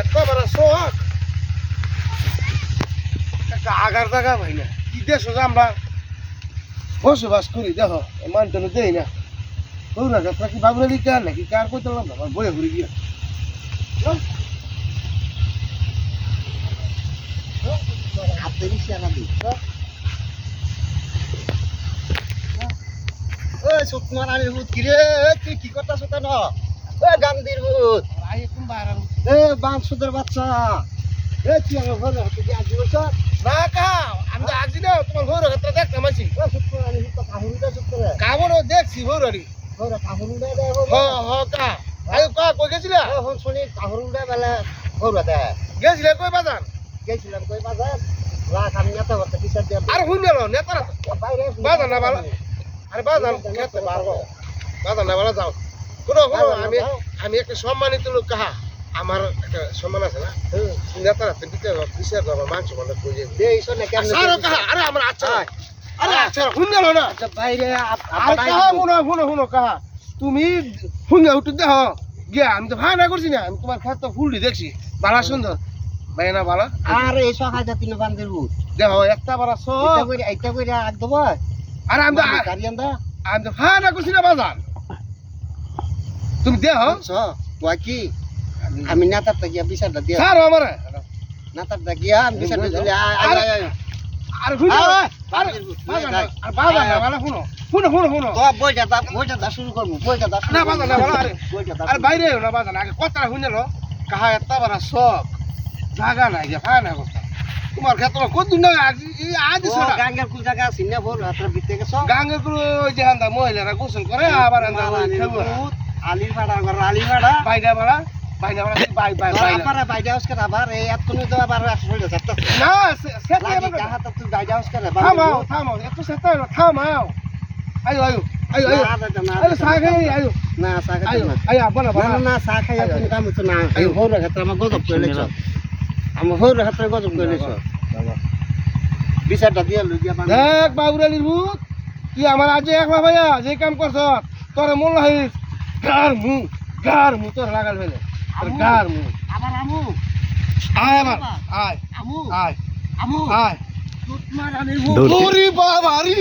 এত বড় শখ একটা আগার জায়গা ভাই না, কি দেশ আমরা? বসবাস করি, দেখো মানতে দেই না। কেউ না যাত্রা কি বাবুরালি কার নাকি? কার কই তোলাম না বয়ে ঘুরে গিয়ে। হাতে রিক্সা দি ওই সুকুমার আলীর ভূত কি রে তুই কি কথা শুতে ন ওই গান্ধীর ভূত। কোন এ বাংশুদের বাচ্চা। এ তুই আমার ঘরে হাতে দিয়ে আসবি বলছ? না কা আমি তো আছি না তোমার ঘর ক্ষেত্রে দেখতাম আছি। কামড়ও দেখছি ঘরি ঘরে কাহুরিটা দেয় হ হ কা। আয়ো কা কই গেছিলা? এখন শুনি কাহুরিটা বেলা। ঘরে দেয় গেছিলে কই বাজান গেছিলাম কই বাজার? রাখ আমি নেতা করতে বিচার দিয়ে আর হুই গেল নেতারা বাইরে বাজার না বালা আরে বাজান খেতে পারব। বাজার না বালা যাও। শুনো শুনো আমি আমি একটা সম্মানিত লোক কাহা? আমার একটা সম্মান আছে না? নেতারা তো দিতে বিচার করব মাংস মানে আরে কাহা? আরে আমার আচ্ছা। আরে আচ্ছা না? আচ্ছা বাইরে আর কাহা শুনো শুনো শুনো কাহা? তুমি উঠে দেহ গিয়া আমি তো ভাড়া করছি না আমি তোমার খাত ফুলটি দেখছি। ভাড়া সুন্দর। বাইনা ভাড়া আর এই সহায় জাতি না বান্ধের ভূত দেখো একটা এটা সব। কইরা এটা কইরা একদম আরে আমি তো আমি তো ভাড়া করছি না বাজার। তুমি দেহ ছ কয় কি? আমি নেতার তা গিয়া বিচারটা দিয়া। ছাড়ো আমার। নেতার তা গিয়া আমি বিচারটা দিলে আর। আরে বাজার না আর বাজার না ভাড়া শুনো শুনো শুনো শুনো। তো বইটা দা বইটা দা শুরু করব বইটা দা না, বাজা না, বাজা, আরে। আর বাইরে না বাজার না আগে কথা শুনে লো কাহা একটা ভাড়া সব জায়গা নাই যে ভাড়া কথা তোমার ক্ষেত্রে কত দিন আজ আজ ও গাঙ্গের কুল জায়গা আছে না বল হাতের ভিতরে যে মহিলারা গোসল করে আবার খেলুয়া আলির ভাড়া আলির ভাড়া। বাইনা ভাড়া বাইনা ভাড়া বাই বাই বাই আবার বাইরে হাউস করে আবার এই এতক্ষণ তো আবার একশো হয়ে যাচ্ছে না সেটা লাগি কাহাতা তুই বাইরে হাউস করে থামাও থামাও এত সেটা হলো থামাও। আয়ো আয়ো আয়ো আয়ো। আয়ো চা খাই আয়ো। না চা খাই আয়ো আয়ো না বানা না চা খাই আপনি কাম তো না এই হৌর ক্ষেত্রে আমার গজব করে লেছ আমার হৌর ক্ষেত্রে গজব করে লেছ বিচারটা দিয়ে লই। দেখ বাবুরালির ভূত তুই আমার আজ একলা ভাইয়া যে কাম করছ তোর মন লাহিস গার মু গার মু তোর লাগাল ফেলে। তোর গার মু। আবার আমু। আয় আবার আয় আমু আয় আমু। আয়। তোর ওরে বাবা রে